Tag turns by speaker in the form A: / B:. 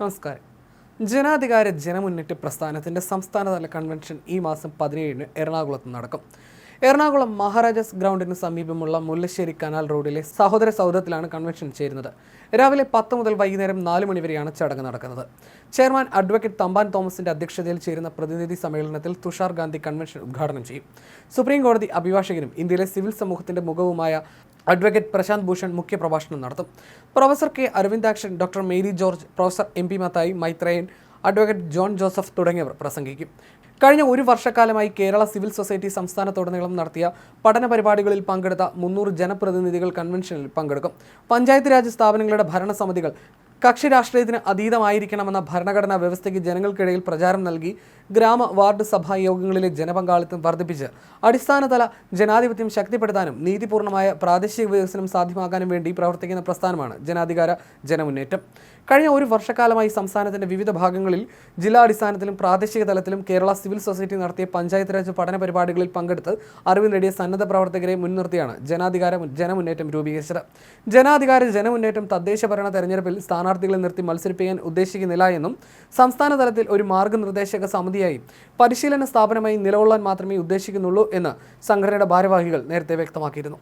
A: നമസ്കാരം. ജനാധികാര ജനമുന്നേറ്റ പ്രസ്ഥാനത്തിന്റെ സംസ്ഥാനതല കൺവെൻഷൻ ഈ മാസം പതിനേഴിന് എറണാകുളത്ത് നടക്കും. എറണാകുളം മഹാരാജാസ് ഗ്രൗണ്ടിന് സമീപമുള്ള മുല്ലശ്ശേരി കനാൽ റോഡിലെ സഹോദര സൗധത്തിലാണ് കൺവെൻഷൻ ചേരുന്നത്. രാവിലെ പത്ത് മുതൽ വൈകുന്നേരം നാല് മണിവരെയാണ് ചടങ്ങ് നടക്കുന്നത്. ചെയർമാൻ അഡ്വക്കേറ്റ് തമ്പാൻ തോമസിന്റെ അധ്യക്ഷതയിൽ ചേരുന്ന പ്രതിനിധി സമ്മേളനത്തിൽ തുഷാർ ഗാന്ധി കൺവെൻഷൻ ഉദ്ഘാടനം ചെയ്യും. സുപ്രീം കോടതി അഭിഭാഷകനും ഇന്ത്യയിലെ സിവിൽ സമൂഹത്തിന്റെ മുഖവുമായ അഡ്വക്കേറ്റ് പ്രശാന്ത് ഭൂഷൺ മുഖ്യ പ്രഭാഷണം നടത്തും. Professor K Aravindakshan doctor Mary George professor M P Mathai Maithreyan advocate John Joseph തുടങ്ങിയവർ പ്രസംഗിക്കും. കഴിഞ്ഞ ഒരു വർഷക്കാലമായി കേരള സിവിൽ സൊസൈറ്റി സംസ്ഥാനത്തുടനീളം നടത്തിയ പഠന പരിപാടികളിൽ പങ്കെടുത്ത മുന്നൂറ് ജനപ്രതിനിധികൾ കൺവെൻഷനിൽ പങ്കെടുക്കും. പഞ്ചായത്ത് രാജ് സ്ഥാപനങ്ങളുടെ ഭരണസമിതികൾ കക്ഷി രാഷ്ട്രീയത്തിന് അതീതമായിരിക്കണമെന്ന ഭരണഘടനാ വ്യവസ്ഥയ്ക്ക് ജനങ്ങൾക്കിടയിൽ പ്രചാരം നൽകി ഗ്രാമ വാർഡ് സഭാ യോഗങ്ങളിലെ ജനപങ്കാളിത്തം വർദ്ധിപ്പിച്ച് അടിസ്ഥാനതല ജനാധിപത്യം ശക്തിപ്പെടുത്താനും നീതിപൂർണമായ പ്രാദേശിക വികസനം സാധ്യമാക്കാനും വേണ്ടി പ്രവർത്തിക്കുന്ന പ്രസ്ഥാനമാണ് ജനാധികാര ജനമുന്നേറ്റം. കഴിഞ്ഞ ഒരു വർഷക്കാലമായി സംസ്ഥാനത്തിന്റെ വിവിധ ഭാഗങ്ങളിൽ ജില്ലാടിസ്ഥാനത്തിലും പ്രാദേശിക തലത്തിലും കേരള സിവിൽ സൊസൈറ്റി നടത്തിയ പഞ്ചായത്ത് രാജ് പഠന പരിപാടികളിൽ പങ്കെടുത്ത് അറിവ് നേടിയ സന്നദ്ധ പ്രവർത്തകരെ മുൻനിർത്തിയാണ് ജനാധികാര ജനമുന്നേറ്റം രൂപീകരിച്ചത്. ജനാധികാര ജനമുന്നേറ്റം തദ്ദേശ ഭരണ തെരഞ്ഞെടുപ്പിൽ സ്ഥാനാർത്ഥികളെ നിർത്തി മത്സരിപ്പിക്കാൻ ഉദ്ദേശിക്കുന്നില്ല എന്നും സംസ്ഥാന തലത്തിൽ ഒരു മാർഗനിർദ്ദേശക സമിതിയായി പരിശീലന സ്ഥാപനമായി നിലകൊള്ളാൻ മാത്രമേ ഉദ്ദേശിക്കുന്നുള്ളൂ എന്ന് സംഘടനയുടെ ഭാരവാഹികൾ നേരത്തെ വ്യക്തമാക്കിയിരുന്നു